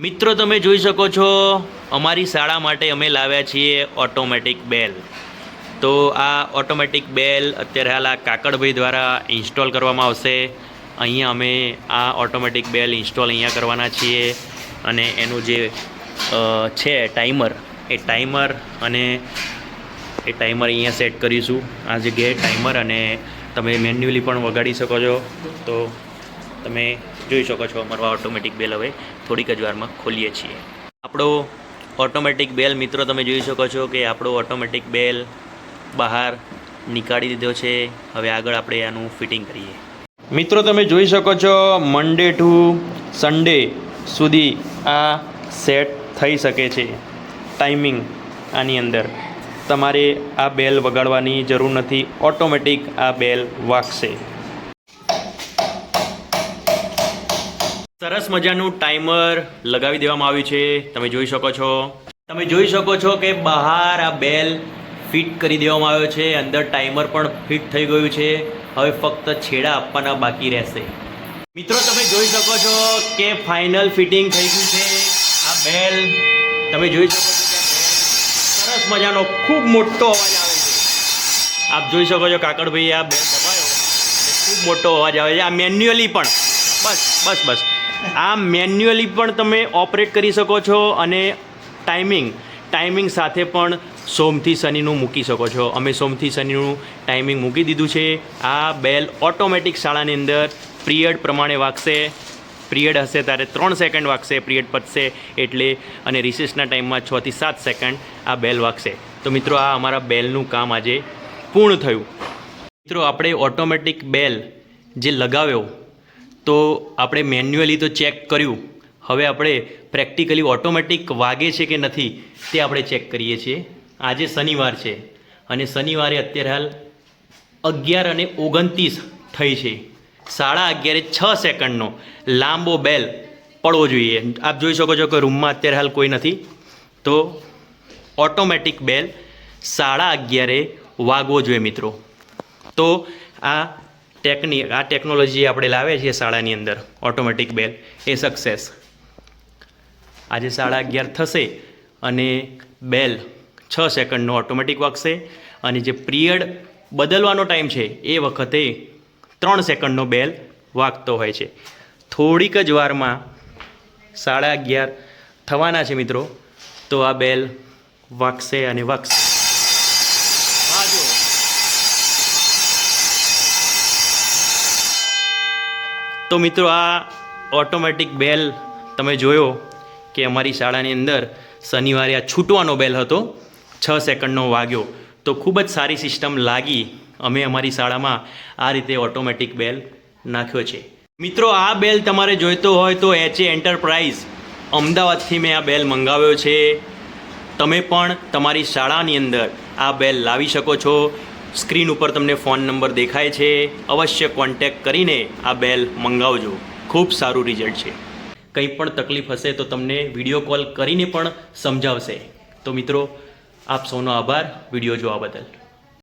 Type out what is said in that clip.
મિત્રો, તમે જોઈ શકો છો, અમારી શાળા માટે અમે લાવ્યા છીએ ઓટોમેટિક બેલ તો આ ઓટોમેટિક બેલ અત્યારે હાલ આ કાકડભાઈ દ્વારા ઇન્સ્ટોલ કરવામાં આવશે. અહીંયા અમે આ ઓટોમેટિક બેલ ઇન્સ્ટોલ અહીંયા કરવાના છીએ અને એનું જે છે ટાઈમર એ ટાઈમર અને એ ટાઈમર અહીંયા સેટ કરીશું. આ જગ્યાએ ટાઈમર અને તમે મેન્યુઅલી પણ વગાડી શકો છો. તો તમે જોઈ શકો છો અમારો ઓટોમેટિક બેલ હવે થોડીક જ વારમાં ખોલીએ છીએ. આપણો ઓટોમેટિક બેલ મિત્રો, તમે જોઈ શકો છો કે આપણો ઓટોમેટિક બેલ બહાર નીકાળી દીધો છે. હવે આગળ આપણે આનું ફિટિંગ કરીએ. મિત્રો, તમે જોઈ શકો છો મંડે ટુ સન્ડે સુધી આ સેટ થઈ શકે છે. ટાઈમિંગ આની અંદર. તમારે આ બેલ વગાડવાની જરૂર નથી. ઓટોમેટિક આ બેલ વાગશે. સરસ મજાનું ટાઈમર લગાવી દેવામાં આવ્યું છે. તમે જોઈ શકો છો. તમે જોઈ શકો છો કે બહાર આ બેલ ફિટ કરી દેવામાં આવ્યો છે. અંદર ટાઈમર પણ ફિટ થઈ ગયું છે. હવે ફક્ત છેડા આપવાના બાકી રહેશે. મિત્રો, તમે જોઈ શકો છો કે ફાઇનલ ફિટિંગ થઈ ગયું છે. આ બેલ તમે જોઈ શકો છો સરસ મજાનો ખૂબ મોટો અવાજ આવે છે. આપ જોઈ શકો છો કાકડભાઈ આ બેલ દબાયો. ખૂબ મોટો અવાજ આવે છે. આ મેન્યુઅલી પણ. બસ બસ બસ. આ મેન્યુઅલી પણ તમે ઓપરેટ કરી શકો છો અને ટાઈમિંગ ટાઈમિંગ સાથે પણ સોમથી શનિનું મૂકી શકો છો. અમે સોમથી શનિનું ટાઈમિંગ મૂકી દીધું છે. આ બેલ ઓટોમેટિક શાળાની અંદર પિરિયડ પ્રમાણે વાગશે. પિરિયડ હશે ત્યારે ત્રણ સેકન્ડ વાગશે, પિરિયડ પતશે એટલે અને રિસેસના ટાઈમમાં છથી સાત સેકન્ડ આ બેલ વાગશે. તો મિત્રો, આ અમારા બેલનું કામ આજે પૂર્ણ થયું. મિત્રો, આપણે ઓટોમેટિક બેલ જે લગાવ્યો તો આપણે મેન્યુઅલી તો ચેક કર્યું. હવે આપણે પ્રેક્ટિકલી ઓટોમેટિક વાગે છે કે નથી તે આપણે ચેક કરીએ છીએ. આજે શનિવાર છે અને શનિવારે અત્યારે હાલ અગિયાર અને ઓગણત્રીસ થઈ છે. સાડા અગિયારે છ સેકન્ડનો લાંબો બેલ પડવો જોઈએ. આપ જોઈ શકો છો કે રૂમમાં અત્યારે હાલ કોઈ નથી. તો ઓટોમેટિક બેલ સાડા અગિયારે વાગવો જોઈએ મિત્રો. તો આ ટેકનિક આ ટેકનોલોજી આપણે લાવે છીએ શાળાની અંદર, ઓટોમેટિક બેલ, એ સક્સેસ આજે સાડા અગિયાર થશે અને બેલ છ સેકન્ડનો ઓટોમેટિક વાગશે અને જે પિરિયડ બદલવાનો ટાઈમ છે એ વખતે ત્રણ સેકન્ડનો બેલ વાગતો હોય છે. થોડીક જ વારમાં સાડા અગિયાર થવાના છે મિત્રો, તો આ બેલ વાગશે અને વાગશે. તો મિત્રો આ ઓટોમેટિક બેલ તમે જોયો કે અમારી શાળાની અંદર શનિવારે આ છૂટવાનો બેલ હતો. છ સેકન્ડનો વાગ્યો. તો ખૂબ જ સારી સિસ્ટમ લાગી અમે અમારી શાળામાં આ રીતે ઓટોમેટિક બેલ નાખ્યો છે. મિત્રો, આ બેલ તમારે જોઈતો હોય તો એચ એ એન્ટરપ્રાઇઝ અમદાવાદથી મેં આ બેલ મંગાવ્યો છે. તમે પણ તમારી શાળાની અંદર આ બેલ લાવી શકો છો. સ્ક્રીન ઉપર તમને ફોન નંબર દેખાય છે. અવશ્ય કોન્ટેક કરીને આ બેલ મંગાવજો. ખૂબ સારું રિઝલ્ટ છે. કંઈ પણ તકલીફ હશે તો તમને વીડિયો કોલ કરીને પણ સમજાવશે. તો મિત્રો, આપ સૌનો આભાર વીડિયો જોવા બદલ.